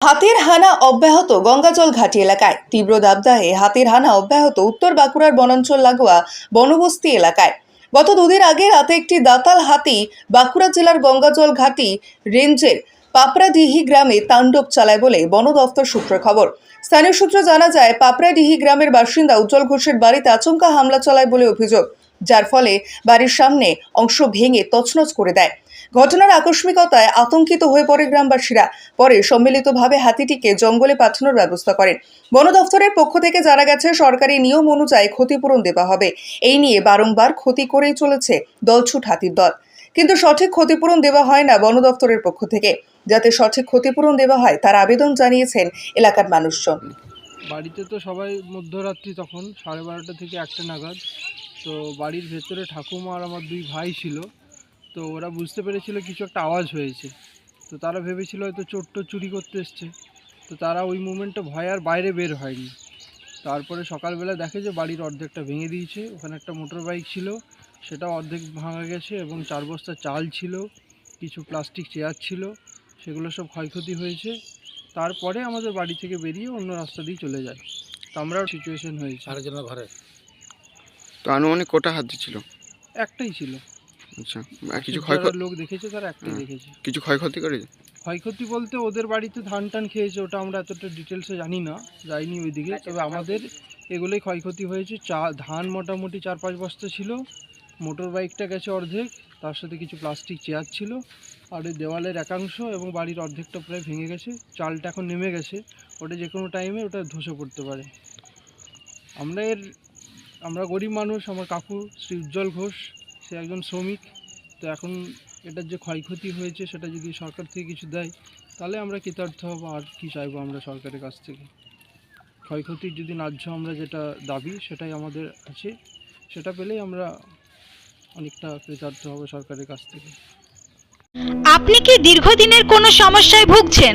হাতের হানা অব্যাহত গঙ্গাজল ঘাটি এলাকায়। তীব্র দাবদাহে হাতের হানা অব্যাহত উত্তর বাঁকুড়ার বনাঞ্চল লাগোয়া বনবস্তি এলাকায়। গত দুদিন আগে রাতে একটি দাতাল হাতি বাঁকুড়া জেলার গঙ্গাজল ঘাটি রেঞ্জের পাপড়াডিহি গ্রামে তাণ্ডব চালায় বলে বন দফতর সূত্রে খবর। স্থানীয় সূত্রে জানা যায়, পাপড়াডিহি গ্রামের বাসিন্দা উজ্জ্বল ঘোষের বাড়িতে আচমকা হামলা চালায় বলে অভিযোগ। যার ফলে বাড়ির সামনে অংশ ভেঙে তছনছ করে দেয়। ঘটনার আকস্মিকতায় আতঙ্কিত হয়ে পড়ে গ্রামবাসীরা। পরে সম্মিলিতভাবে হাতিটিকে জঙ্গলে পাঠানোর ব্যবস্থা করেন। বন দফতরের পক্ষ থেকে জানা গেছে, সরকারি নিয়ম অনুযায়ী ক্ষতিপূরণ দেওয়া হবে। এই নিয়ে বারংবার ক্ষতি করেই চলেছে দলছুট হাতির দল। কিন্তু সঠিক ক্ষতিপূরণ দেওয়া হয় না বন দফতরের পক্ষ থেকে। যাতে সঠিক ক্ষতিপূরণ দেওয়া হয়, তার আবেদন জানিয়েছেন এলাকার মানুষজন। বাড়িতে তো সবাই মধ্যরাত্রি তখন, সাড়ে বারোটা থেকে একটা নাগাদ। তো বাড়ির ভেতরে ঠাকুমা আর আমার দুই ভাই ছিল, তো ওরা বুঝতে পেরেছিল কিছু একটা আওয়াজ হয়েছে। তো তারা ভেবেছিল হয়তো চোর টোর চুরি করতে এসছে। তো তারা ওই মুমেন্টে ভয় আর বাইরে বের হয়নি। তারপরে সকালবেলা দেখে যে বাড়ির অর্ধেকটা ভেঙে দিয়েছে, ওখানে একটা মোটর বাইক ছিল সেটা অর্ধেক ভাঙা গেছে এবং চার বস্তা চাল ছিল, কিছু প্লাস্টিক চেয়ার ছিল, সেগুলো সব ক্ষয়ক্ষতি হয়েছে। তারপরে আমাদের বাড়ি থেকে বেরিয়ে অন্য রাস্তা দিয়ে চলে যায়। তো আমরাও সিচুয়েশন হয়েছে। আরেকজনের ঘরে? তো আনুমানিক কোটা হাতি ছিল একটাই ছিল। আচ্ছা আর কিছু ক্ষয়ক্ষতি লোক দেখেছে তারা একটাই দেখেছে। কিছু ক্ষয়ক্ষতি করেছে? ক্ষয়ক্ষতি বলতে ওদের বাড়িতে ধান টান খেয়েছে ওটা আমরা এতটা ডিটেলসে জানি না যাইনি ওইদিকে। তবে আমাদের এগুলোই ক্ষয়ক্ষতি হয়েছে। চা ধান মোটামুটি চার পাঁচ বস্তা ছিল মোটর বাইকটা গেছে অর্ধেক তার সাথে কিছু প্লাস্টিক চেয়ার ছিল আর ওই দেওয়ালের একাংশ এবং বাড়ির অর্ধেকটা প্রায় ভেঙে গেছে চালটা এখন নেমে গেছে ওটা যে কোনো টাইমে ওটা ধসে পড়তে পারে। আমরা এর আমরা গরিব মানুষ, আমার কাকু শ্রী উজ্জ্বল ঘোষ, সে একজন শ্রমিক। তো এখন এটার যে ক্ষয়ক্ষতি হয়েছে, সেটা যদি সরকার থেকে কিছু দেয়, তাহলে আমরা কৃতার্থ হব, আর কি চাইব আমরা সরকারের কাছ থেকে? ক্ষয়ক্ষতির যদি ন্যায্য আমরা যেটা দাবি, সেটাই আমাদের আছে। সেটা পেলেই আমরা অনেকটা কৃতার্থ হব সরকারের কাছ থেকে। আপনি কি দীর্ঘদিনের কোনো সমস্যায় ভুগছেন?